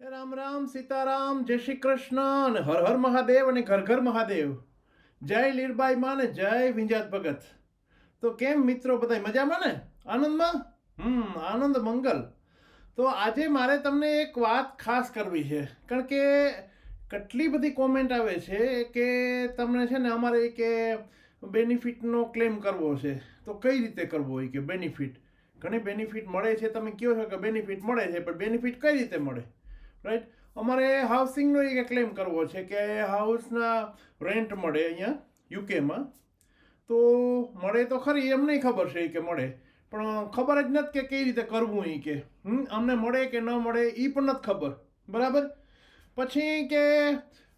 રામ રામ, સીતારામ, જય શ્રી કૃષ્ણ અને હર હર મહાદેવ અને ઘર ઘર મહાદેવ. જય લીરબાઈ માં ને જય વિંજાત ભગત. તો કેમ મિત્રો બધા મજામાં ને? આનંદમાં? હમ, આનંદ મંગલ. તો આજે મારે તમને એક વાત ખાસ કરવી છે. કારણ કે કેટલી બધી કોમેન્ટ આવે છે કે તમને છે ને અમારે કે બેનિફિટનો ક્લેમ કરવો છે. તો કઈ રીતે કરવો હોય કે બેનિફિટ ઘણી બેનિફિટ મળે છે, તમે કહો છો કે બેનિફિટ મળે છે, પણ બેનિફિટ કઈ રીતે મળે? રાઈટ અમારે હાઉસિંગનો એક ક્લેમ કરવો છે કે હાઉસના રેન્ટ મળે અહીંયા યુકેમાં તો મળે તો ખરી, એમ નહીં ખબર છે કે મળે. પણ ખબર જ નથી કે કઈ રીતે કરવું એ કે. અમને મળે કે ન મળે એ પણ નથી ખબર. બરાબર? પછી કે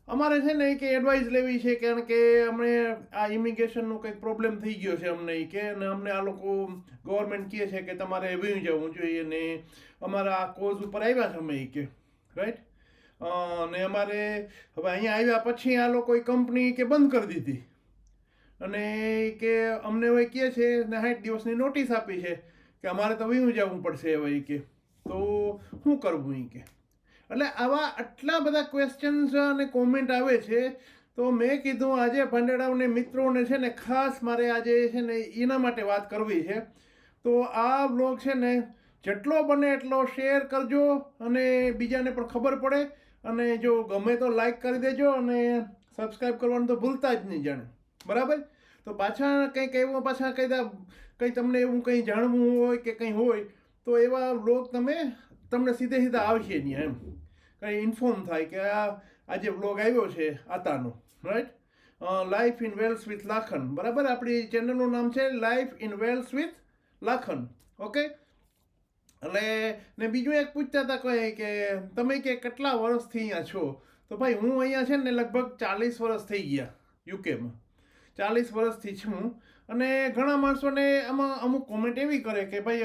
અમારે છે ને કે એડવાઇસ લેવી છે કારણ કે અમને આ ઇમિગ્રેશનનો કંઈક પ્રોબ્લેમ થઈ ગયો છે અમને કે. અને અમને આ લોકો ગવર્મેન્ટ કહે છે કે તમારે વયું જવું જોઈએ ને અમારા કોઝ ઉપર આવ્યા છે અમે કે. રાઈટ અને અમારે હવે અહીંયા આવ્યા પછી આ લોકોએ કંપની કે બંધ કરી દીધી. અને કે અમને હવે કહે છે ને સાઠ દિવસની નોટિસ આપી છે કે અમારે તો વયું જવું પડશે હવે કે. તો શું કરવું એ કે? એટલે આવા આટલા બધા ક્વેશ્ચન્સ અને કોમેન્ટ આવે છે, તો મેં કીધું આજે ભંડેડાઓને મિત્રોને છે ને ખાસ મારે આજે છે ને એના માટે વાત કરવી છે. તો આ બ્લોગ છે ને જેટલો બને એટલો શેર કરજો અને બીજાને પણ ખબર પડે. અને જો ગમે તો લાઈક કરી દેજો અને સબસ્ક્રાઈબ કરવાનું તો ભૂલતા જ નહીં જાણે. બરાબર? તો પાછા કંઈક એવું પાછા કંઈ કંઈ તમને એવું કંઈ જાણવું હોય કે કંઈ હોય, તો એવા બ્લોગ તમે તમને સીધે સીધા આવશે નહીં એમ. કંઈ ઇન્ફોર્મ થાય કે આ આજે બ્લોગ આવ્યો છે, આતાનો right life in Wales with Lakhan. બરાબર? આપણી ચેનલનું નામ છે life in Wales with Lakhan. Okay એટલે ને બીજું એક પૂછતા હતા કહે કે તમે કે કેટલા વર્ષથી અહીંયા છો? તો ભાઈ, હું અહીંયા છે ને લગભગ ચાલીસ વર્ષ થઈ ગયા યુકેમાં. ચાલીસ વર્ષથી છું અને ઘણા માણસોને આમાં અમુક કોમેન્ટ એવી કરે કે ભાઈ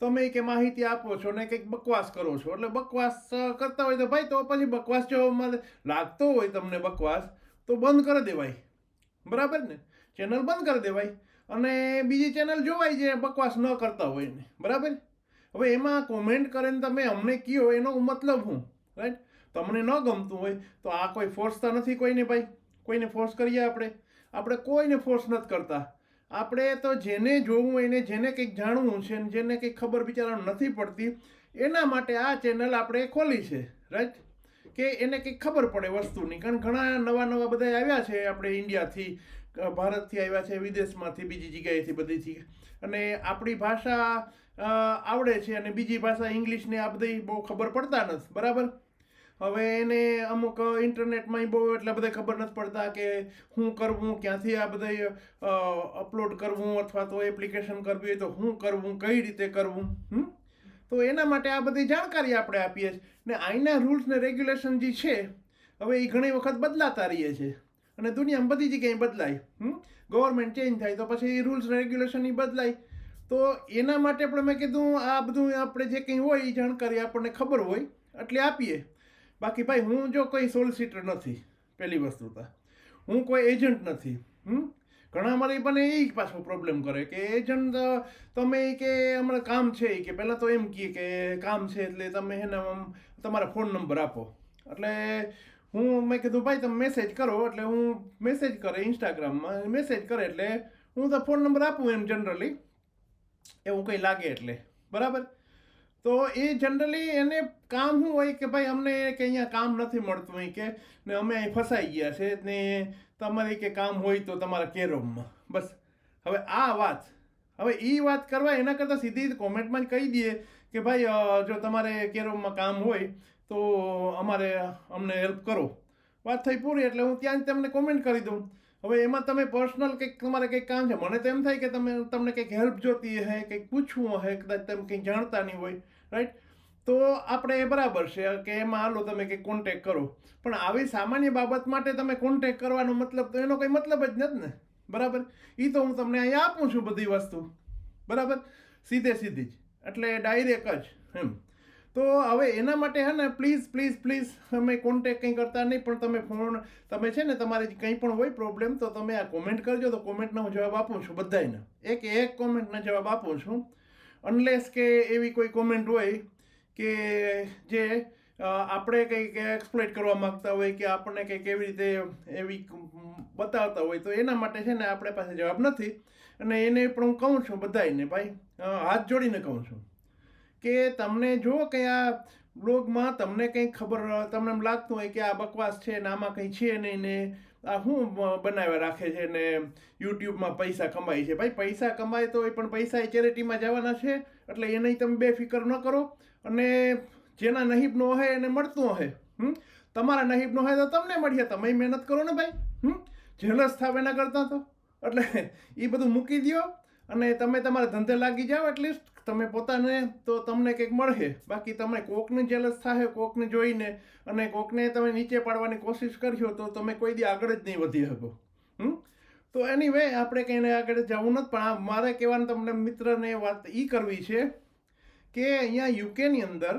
તમે કે માહિતી આપો છો ને કંઈક બકવાસ કરો છો. એટલે બકવાસ કરતા હોય તો ભાઈ, તો પછી બકવાસ જો લાગતો હોય તમને બકવાસ, તો બંધ કરી દેવાય. બરાબર ને? ચેનલ બંધ કરી દેવાય. અને બીજી ચેનલ જોવાય જે બકવાસ ન કરતા હોય ને. બરાબર? હવે એમાં કોમેન્ટ કરીને તમે અમને કયો, એનો મતલબ હું રાઈટ તમને ન ગમતું હોય તો આ કોઈ ફોર્સ તો નથી કોઈને ભાઈ. કોઈને ફોર્સ કરીએ આપણે? આપણે કોઈને ફોર્સ નથી કરતા. આપણે તો જેને જોવું એને જેને કંઈક જાણવું છે અને જેને કંઈક ખબર બિચારાને નથી પડતી, એના માટે આ ચેનલ આપણે ખોલી છે રાઈટ કે એને કંઈક ખબર પડે વસ્તુની. કારણ ઘણા નવા નવા બધા આવ્યા છે આપણે ઇન્ડિયાથી ભારતથી આવ્યા છે, વિદેશમાંથી બીજી જગ્યાએથી બધીથી. અને આપણી ભાષા આવડે છે અને બીજી ભાષા ઇંગ્લિશને આ બધી બહુ ખબર પડતા નથી, બરાબર? હવે એને અમુક ઇન્ટરનેટમાં બહુ એટલા બધા ખબર નથી પડતા કે શું કરવું, ક્યાંથી આ બધા અપલોડ કરવું અથવા તો એપ્લિકેશન કરવી હોય તો શું કરવું, કઈ રીતે કરવું, હમ? તો એના માટે આ બધી જાણકારી આપણે આપીએ છીએ. ને આઈના રૂલ્સ ને રેગ્યુલેશન જે છે, હવે એ ઘણી વખત બદલાતા રહીએ છે અને દુનિયામાં બધી જગ્યાએ બદલાય ગવર્મેન્ટ ચેન્જ થાય તો પછી રૂલ્સ રેગ્યુલેશન એ બદલાય. તો એના માટે પણ મેં કીધું, આ બધું આપણે જે કંઈ હોય એ જાણકારી આપણને ખબર હોય, એટલે આપીએ. બાકી ભાઈ, હું જો કોઈ સોલિસિટર નથી, પહેલી વસ્તુ તો. હું કોઈ એજન્ટ નથી, હમ? ઘણા મારી બને એ પાછો પ્રોબ્લેમ કરે કે એજન્ટ તમે કે હમણાં કામ છે કે, પહેલાં તો એમ કહે કે કામ છે એટલે તમે એને તમારા ફોન નંબર આપો. એટલે હું મેં કીધું, ભાઈ, તમે મેસેજ કરો એટલે હું મેસેજ કરે ઇન્સ્ટાગ્રામમાં મેસેજ કરે એટલે હું તો ફોન નંબર આપું એમ જનરલી એવું કંઈ લાગે એટલે. બરાબર? તો એ જનરલી એને કામ શું હોય કે, ભાઈ, અમને કે અહીંયા કામ નથી મળતું અહીં કે, ને અમે અહીં ફસાઈ ગયા છે, ને તમારે કે કામ હોય તો તમારા કેરોમમાં બસ. હવે આ વાત, હવે એ વાત કરવા એના કરતાં સીધી કોમેન્ટમાં જ કહી દઈએ કે, ભાઈ જો તમારે કેરોમમાં કામ હોય તો અમારે અમને હેલ્પ કરો. વાત થઈ પૂરી એટલે હું ત્યાં જ તમને કોમેન્ટ કરી દઉં. હવે એમાં તમે પર્સનલ કંઈક તમારે કંઈક કામ છે. મને તો એમ થાય કે તમે, તમને કંઈક હેલ્પ જોતી હે કંઈક પૂછવું હે કદાચ તમે કંઈક જાણતા નહીં હોય રાઈટ તો આપણે એ બરાબર છે કે એમાં હાલો તમે કંઈક કોન્ટેક કરો. પણ આવી સામાન્ય બાબત માટે તમે કોન્ટેક કરવાનો મતલબ તો એનો કંઈ મતલબ જ નથી ને. બરાબર? એ તો હું તમને અહીંયા આપું છું બધી વસ્તુ. બરાબર? સીધે સીધી જ. એટલે ડાયરેક્ટ જ, એમ. તો હવે એના માટે હે ને પ્લીઝ પ્લીઝ પ્લીઝ અમે કોન્ટેક કંઈ કરતા નહીં, પણ તમે ફોન તમે છે ને, તમારે કંઈ પણ હોય પ્રોબ્લેમ તો તમે આ કોમેન્ટ કરજો, તો કોમેન્ટનો હું જવાબ આપું છું બધાયને. એક એક કોમેન્ટના જવાબ આપું છું. અનલેસ કે એવી કોઈ કોમેન્ટ હોય કે જે આપણે કંઈક એક્સપ્લોઇટ કરવા માંગતા હોય કે આપણને કંઈક એવી રીતે એવી બતાવતા હોય, તો એના માટે છે ને, આપણે પાસે જવાબ નથી. અને એને પણ હું કહું છું બધાયને ભાઈ હાથ જોડીને કહું છું. કે તમને જો કે આ બ્લોગમાં તમને કંઈ ખબર, તમને એમ લાગતું હોય કે આ બકવાસ છે ને આમાં કંઈ છે નહીં ને આ શું બનાવ્યા રાખે છે ને યુટ્યુબમાં પૈસા કમાય છે. ભાઈ, પૈસા કમાય તો એ પણ પૈસા એ ચેરિટીમાં જવાના છે, એટલે એને તમે બેફિકર ન કરો. અને જેના નહીબનો હોય એને મળતું હોય, હમ? તમારા નહીબનો હોય તો તમને મળીએ, તમે મહેનત કરો ને ભાઈ, હમ? જેલસ થાવ એના કરતાં તો. એટલે એ બધું મૂકી દ્યો અને તમે તમારા ધંધે લાગી જાઓ એટલીસ્ટ તમે પોતાને તો તમને કંઈક મળશે બાકી તમે કોકને જેલસ થાય કોકને જોઈને અને કોકને તમે નીચે પાડવાની કોશિશ કરશો તો તમે કોઈ દી આગળ જ નહીં વધી શકો. હમ? તો એની વે આપણે કંઈને આગળ જવું નથી, પણ આ મારે કહેવાનું તમને મિત્રને વાત એ કરવી છે કે અહીંયા યુકેની અંદર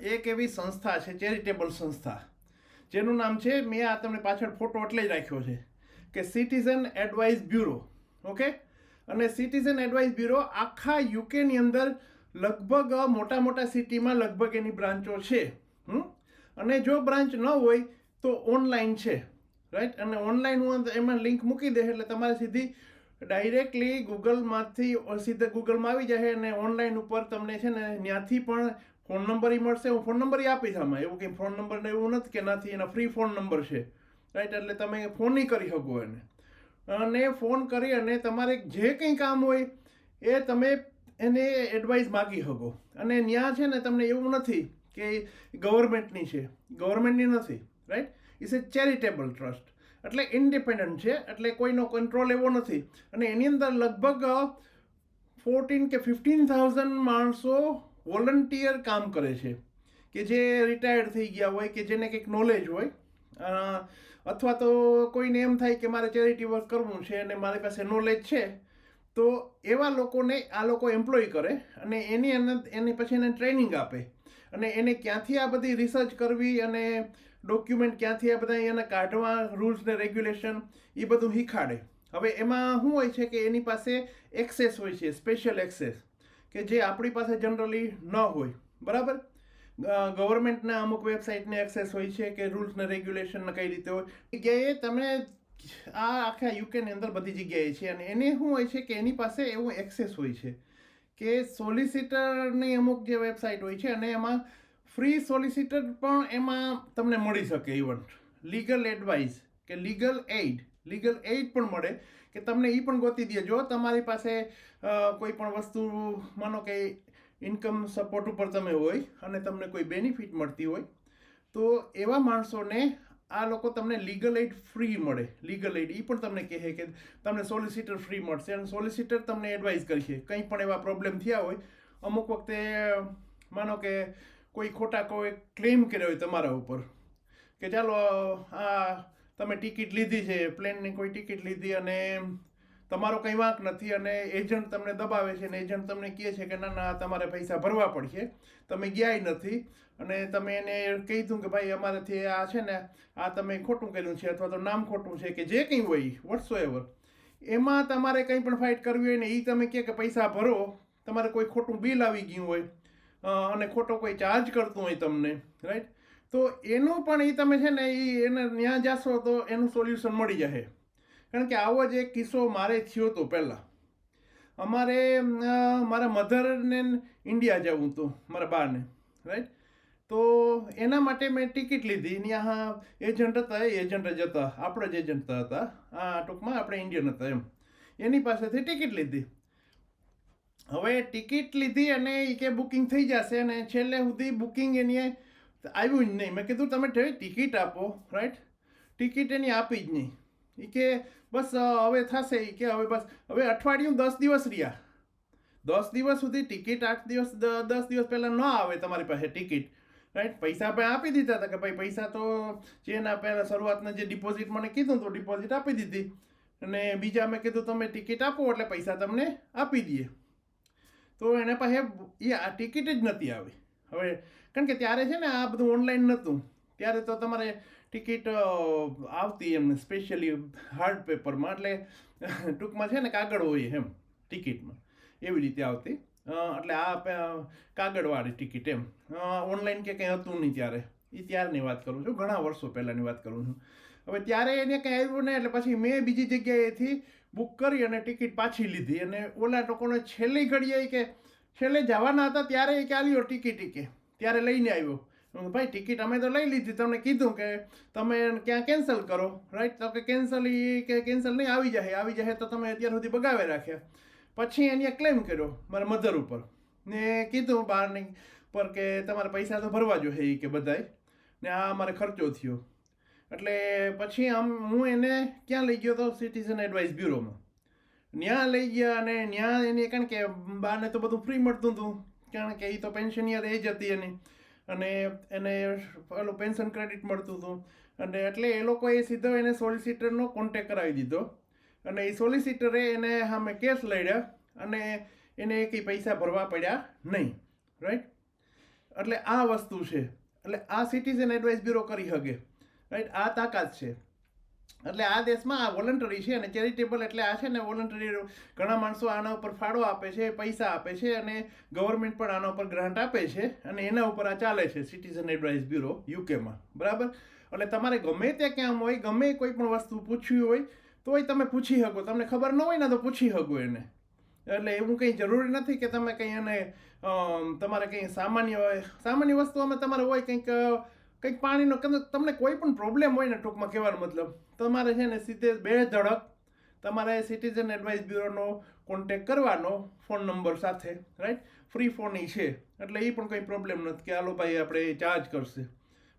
એક એવી સંસ્થા છે, ચેરિટેબલ સંસ્થા. જેનું નામ છે, મેં આ તમને પાછળ ફોટો એટલે જ રાખ્યો છે, કે સિટીઝન એડવાઇસ બ્યુરો ઓકે અને સિટીઝન એડવાઇસ બ્યુરો આખા યુકેની અંદર લગભગ મોટા મોટા સિટીમાં લગભગ એની બ્રાન્ચો છે અને જો બ્રાન્ચ ન હોય તો ઓનલાઈન છે રાઈટ અને ઓનલાઈન હું એમાં લિંક મૂકી દે એટલે તમારે સીધી ડાયરેક્ટલી ગૂગલમાંથી સીધા ગૂગલમાં આવી જાય અને ઓનલાઈન ઉપર તમને છે ને ત્યાંથી પણ ફોન નંબર એ મળશે. હું ફોન નંબર આપીશ આમાં. એવું કંઈ ફોન નંબર એવું નથી કે નથી એના ફ્રી ફોન નંબર છે રાઈટ એટલે તમે ફોન નહીં કરી શકો એને. અને ફોન કરી અને તમારે જે કંઈ કામ હોય એ તમે એને એડવાઇસ માગી શકો. અને ત્યાં છે ને તમને એવું નથી કે ગવર્મેન્ટની છે. ગવર્મેન્ટની નથી right it's a charitable trust એટલે ઇન્ડિપેન્ડન્ટ છે, એટલે કોઈનો કંટ્રોલ એવો નથી. અને એની અંદર લગભગ ફોર્ટીન કે ફિફ્ટીન થાઉઝન્ડ માણસો વોલન્ટિયર કામ કરે છે. કે જે રિટાયર્ડ થઈ ગયા હોય, કે જેને કંઈક નોલેજ હોય. અથવા તો કોઈને એમ થાય કે મારે ચેરિટી વર્ક કરવું છે અને મારી પાસે નોલેજ છે, તો એવા લોકોને આ લોકો એમ્પ્લોય કરે અને એની અંદર એની પછી એને ટ્રેનિંગ આપે. અને એને ક્યાંથી આ બધી રિસર્ચ કરવી અને ડોક્યુમેન્ટ ક્યાંથી આ બધા એને કાઢવા રૂલ્સ ને રેગ્યુલેશન એ બધું શીખાડે. હવે એમાં શું હોય છે કે એની પાસે એક્સેસ હોય છે સ્પેશિયલ એક્સેસ કે જે આપણી પાસે જનરલી ન હોય. બરાબર? ગવર્મેન્ટના અમુક વેબસાઇટને એક્સેસ હોય છે કે રૂલ્સને રેગ્યુલેશનને કઈ રીતે હોય. જગ્યાએ તમે આ આખા યુકેની અંદર બધી જગ્યાએ છે અને એને શું હોય છે કે એની પાસે એવું એક્સેસ હોય છે કે સોલિસિટરની અમુક જે વેબસાઇટ હોય છે અને એમાં ફ્રી સોલિસિટર પણ એમાં તમને મળી શકે ઇવન લીગલ એડવાઇસ કે લીગલ એઇડ લીગલ એઇડ પણ મળે કે તમને એ પણ ગોતી દે. જો તમારી પાસે કોઈ પણ વસ્તુ, માનો કે ઇન્કમ સપોર્ટ ઉપર તમે હોય અને તમને કોઈ બેનિફિટ મળતી હોય, તો એવા માણસોને આ લોકો તમને લીગલ એડ ફ્રી મળે. લીગલ એડ એ પણ તમને કહે કે તમને સોલિસિટર ફ્રી મળશે અને સોલિસિટર તમને એડવાઇસ કરશે. કંઈ પણ એવા પ્રોબ્લેમ થયા હોય, અમુક વખતે, માનો કે કોઈ ખોટા કોઈ ક્લેમ કર્યો હોય તમારા ઉપર, કે ચાલો, આ તમે ટિકિટ લીધી છે પ્લેનની કોઈ ટિકિટ લીધી અને તમારો કંઈ વાંક નથી અને એજન્ટ તમને દબાવે છે અને એજન્ટ તમને કહે છે કે ના ના તમારે પૈસા ભરવા પડશે. તમે ગયાય નથી અને તમે એને કીધું કે ભાઈ અમારાથી આ છે ને, આ તમે ખોટું કર્યું છે અથવા તો નામ ખોટું છે કે જે કંઈ હોય વોટ્સો એવર એમાં તમારે કંઈ પણ ફાઇટ કરવી હોય ને એ તમે કહે કે પૈસા ભરો, તમારે કોઈ ખોટું બિલ આવી ગયું હોય અને ખોટો કોઈ ચાર્જ કરતું હોય તમને રાઈટ તો એનું પણ એ તમે છે ને એ એને ત્યાં જાશો તો એનું સોલ્યુશન મળી જશે કારણ કે આવો જ એક કિસ્સો મારે થયો હતો પહેલાં. અમારે મારા મધરને ઇન્ડિયા જવું હતું, મારા બાને રાઈટ તો એના માટે મેં ટિકિટ લીધી. ત્યાં એજન્ટ હતા, એ એજન્ટ જ હતા. આપણે જ એજન્ટ હતા. આ ટૂંકમાં આપણે ઇન્ડિયન હતા એમ. એની પાસેથી ટિકિટ લીધી. હવે ટિકિટ લીધી અને એ કે બુકિંગ થઈ જશે અને છેલ્લે સુધી બુકિંગ એની આવ્યું જ નહીં. મેં કીધું, તમે ટિકિટ આપો રાઈટ ટિકિટ એની આપી જ નહીં. એ કે બસ હવે થશે એ કે હવે બસ. હવે અઠવાડિયું દસ દિવસ રહ્યા. દસ દિવસ સુધી ટિકિટ, આઠ દિવસ દસ દિવસ પહેલાં ન આવે તમારી પાસે ટિકિટ. રાઈટ પૈસા પણ આપી દીધા હતા કે ભાઈ પૈસા તો જે એના પહેલાં શરૂઆતના જે ડિપોઝિટ મને કીધું તો ડિપોઝિટ આપી દીધી. અને બીજા મેં કીધું, તમે ટિકિટ આપો એટલે પૈસા તમને આપી દઈએ. તો એને પાસે એ આ ટિકિટ જ નથી આવી. હવે કારણ કે ત્યારે છે ને આ બધું ઓનલાઈન નહોતું ત્યારે તો તમારે ટિકિટ આવતી એમ સ્પેશિયલી હાર્ડ પેપરમાં એટલે ટૂંકમાં છે ને કાગળ હોય એમ ટિકિટમાં, એવી રીતે આવતી. એટલે આ કાગળવાળી ટિકિટ એમ. ઓનલાઈન કે કંઈ હતું નહીં ત્યારે. એ ત્યારની વાત કરું છું. ઘણા વર્ષો પહેલાંની વાત કરું છું. હવે ત્યારે એને કંઈ આવ્યું ને એટલે પછી મેં બીજી જગ્યાએથી બુક કરી અને ટિકિટ પાછી લીધી. અને ઓલા લોકોને છેલ્લી ઘડીએ કે, છેલ્લે જવાના હતા, ત્યારે એ કે આવ્યો ટિકિટ કે, ત્યારે લઈને આવ્યો. ભાઈ, ટિકિટ અમે તો લઈ લીધી, તમને કીધું કે તમે ક્યાં કેન્સલ કરો રાઈટ તો કે કેન્સલ ઈ, કે કેન્સલ નહીં, આવી જાય આવી જાય તો તમે અત્યાર સુધી બગાવે રાખ્યા. પછી એને ક્લેમ કર્યો મારા મધર ઉપર. ને કીધું બહારની પર કે તમારે પૈસા તો ભરવા જોઈએ એ કે બધાય. ને આ અમારે ખર્ચો થયો. એટલે પછી આમ હું એને ક્યાં લઈ ગયો તો સિટીઝન એડવાઇસ બ્યુરોમાં ત્યાં લઈ ગયા અને ત્યાં એને કારણ કે બાને તો બધું ફ્રી મળતું હતું. કારણ કે એ તો પેન્શનિયર એજ હતી એની. અને એને પેલું પેન્શન ક્રેડિટ મળતું હતું. અને એટલે એ લોકોએ સીધો એને સોલિસિટરનો કોન્ટેક કરાવી દીધો. અને એ સોલિસિટરે એને સામે કેસ લડ્યા અને એને કંઈ પૈસા ભરવા પડ્યા નહીં. રાઈટ એટલે આ વસ્તુ છે. એટલે આ સિટીઝન એડવાઇસ બ્યુરો કરી શકે રાઈટ આ તાકાત છે. એટલે આ દેશમાં આ વોલન્ટરી છે અને ચેરિટેબલ એટલે આ છે ને વોલન્ટરી ઘણા માણસો આના ઉપર ફાળો આપે છે, પૈસા આપે છે અને ગવર્મેન્ટ પણ આના ઉપર ગ્રાન્ટ આપે છે અને એના ઉપર આ ચાલે છે સિટીઝન એડવાઇસ બ્યુરો યુકેમાં બરાબર? એટલે તમારે ગમે તે ક્યાં હોય, ગમે કોઈ પણ વસ્તુ પૂછવી હોય, તોય તમે પૂછી શકો. તમને ખબર ન હોય ને તો પૂછી શકો એને. એટલે એવું કંઈ જરૂરી નથી કે તમે કંઈ એને તમારે કંઈ સામાન્ય સામાન્ય વસ્તુઓમાં તમારે હોય કંઈક કંઈક પાણીનો, તમને કોઈ પણ પ્રોબ્લેમ હોય ને ટૂંકમાં કહેવાનો મતલબ. તમારે છે ને સીધે બે ધડક તમારે સિટીઝન એડવાઇસ બ્યુરોનો કોન્ટેક કરવાનો ફોન નંબર સાથે રાઈટ ફ્રી ફોન એ છે. એટલે એ પણ કંઈ પ્રોબ્લેમ નથી કે હાલો ભાઈ આપણે ચાર્જ કરશે.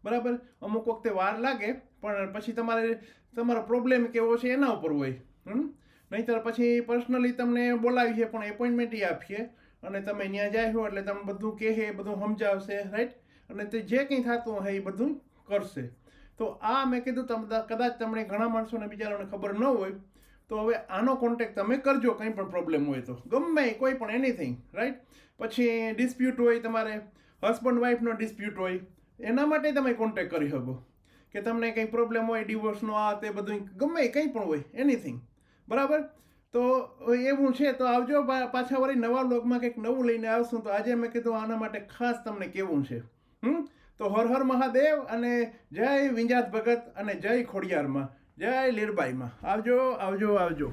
બરાબર? અમુક વખતે વાર લાગે, પણ પછી તમારે, તમારો પ્રોબ્લેમ કેવો છે એના ઉપર હોય. હમ? નહીંતર પછી પર્સનલી તમને બોલાવીએ પણ એપોઇન્ટમેન્ટ આપીએ. અને તમે ત્યાં જાય એટલે તમે બધું કહે બધું સમજાવશે રાઈટ અને તે જે કંઈ થતું હોય એ બધું કરશે. તો આ મેં કીધું કદાચ તમને ઘણા માણસોને બિચારાને ખબર ન હોય, તો હવે આનો કોન્ટેક તમે કરજો, કંઈ પણ પ્રોબ્લેમ હોય તો. ગમે કોઈ પણ એનીથિંગ રાઈટ પછી ડિસ્પ્યુટ હોય તમારે હસબન્ડ વાઈફનો ડિસ્પ્યુટ હોય, એના માટે તમે કોન્ટેક કરી શકો. કે તમને કંઈ પ્રોબ્લેમ હોય ડિવોર્સનો આ તે બધું ગમે કંઈ પણ હોય એનીથિંગ બરાબર? તો એવું છે, તો આવજો પાછા વળી નવા બ્લોગમાં કંઈક નવું લઈને આવશું, તો આજે મેં કીધું આના માટે ખાસ તમને કેવું છે. હમ? તો હર હર મહાદેવ અને જય વિંજાત ભગત અને જય ખોડિયારમાં, જય લીરબાઈમાં. આવજો આવજો આવજો.